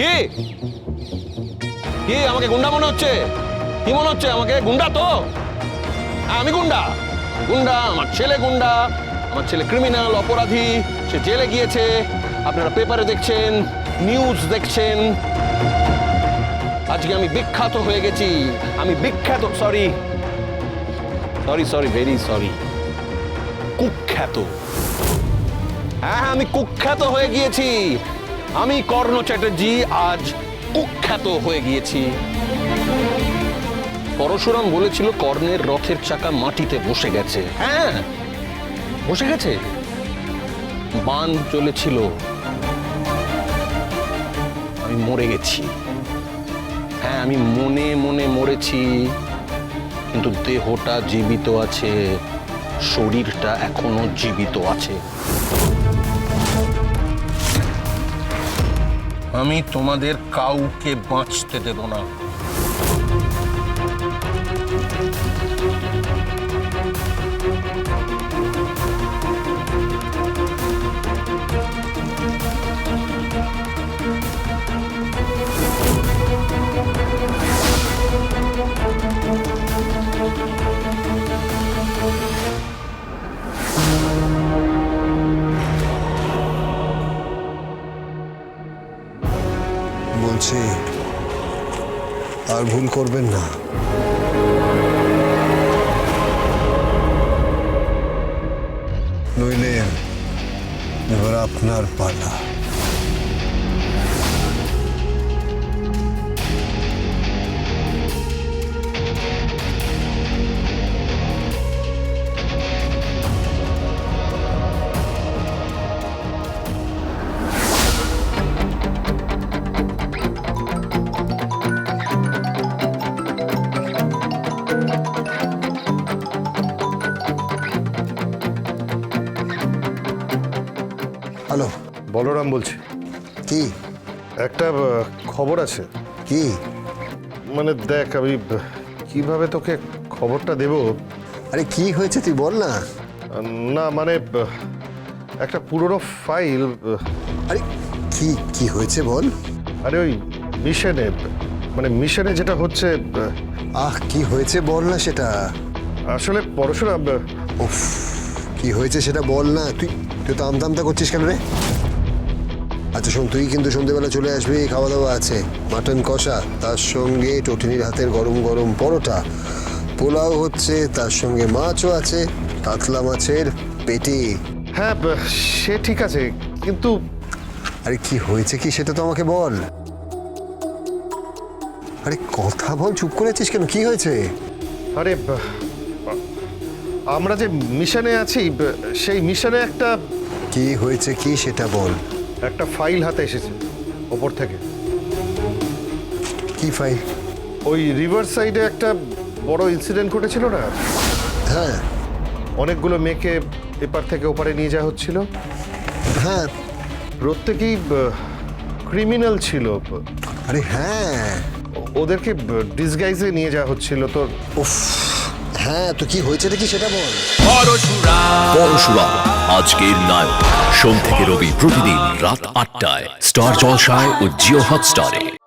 কি? কি আমাকে গুন্ডা মনে হচ্ছে? কি মনে হচ্ছে আমাকে? গুন্ডা তো? হ্যাঁ, আমি গুন্ডা। গুন্ডা আমার ছেলে গুন্ডা আমার ছেলে ক্রিমিনাল অপরাধী সে জেলে গিয়েছে। আপনারা পেপারে দেখছেন নিউজ দেখছেন। আজকে আমি বিখ্যাত হয়ে গেছি। আমি বিখ্যাত sorry sorry sorry very sorry কুখ্যাত। হ্যাঁ হ্যাঁ, আমি কুখ্যাত হয়ে গিয়েছি। আমি কর্ণ চ্যাটার্জি আজ কুখ্যাত হয়ে গিয়েছি। পরশুরাম বলেছিল কর্ণের রথের চাকা মাটিতে বসে গেছে। হ্যাঁ বসে গেছে। বান চলেছিল আমি মরে গেছি। হ্যাঁ আমি মনে মনে মরেছি। কিন্তু দেহটা জীবিত আছে, শরীরটা এখনও জীবিত আছে। আমি তোমাদের কাউকে বাঁচতে দেব না। বলছি আর ভুল করবেন না। নইলে এবার আপনার পালা। হ্যালো। বলরাম বলছি। কি? একটা আহ, খবর আছে। কি? মানে দেখ আমি আহ, কীভাবে তোকে খবরটা দেব? আরে কি হয়েছে তুই বল না। না মানে আহ, একটা পুরনো ফাইল আরে কি কি হয়েছে বল। আরে ওই মিশনে মানে মিশনে যেটা হচ্ছে আহ, আহ কি হয়েছে বল না সেটা। আসলে পড়াশোনা উফ। কি হয়েছে সেটা বল না। তুই তুই তো আমতামতা করছিস কেন রে? আচ্ছা শোন তুই কিন্তু সন্ধেবেলা চলে আসবি খাওয়া দাওয়া আছে। মাটন কষা তার সঙ্গে টটিনির হাতের গরম গরম পরোটা। পোলাও হচ্ছে তার সঙ্গে মাছও আছে কাতলা মাছের পেটি। হ্যাঁ সে ঠিক আছে কিন্তু আরে কি হয়েছে কি সেটা তো আমাকে বল। আরে কথা বল চুপ করেছিস কেন? কি হয়েছে? আরে আমরা যে মিশনে আছি সেই মিশনে একটা কি হয়েছে কি সেটা বল। একটা ফাইল হাতে এসেছে ওপর থেকে। কি ফাইল? ওই রিভার সাইডে একটা বড় ইনসিডেন্ট ঘটেছিল না? হ্যাঁ। অনেকগুলো মেয়েকে এপার থেকে ওপারে নিয়ে যাওয়া হচ্ছিল। হ্যাঁ। প্রত্যেকেই ক্রিমিনাল ছিল। আরে হ্যাঁ। ওদেরকে ডিসগাইজে নিয়ে যাওয়া হচ্ছিল তো। উফ। হ্যাঁ তো কি হয়েছে দেখি সেটা বল। পরশুরাম আজকের নায়ক। সোম থেকে রবি প্রতিদিন রাত আটটায়। স্টার জলসায় ও জিও হটস্টারে।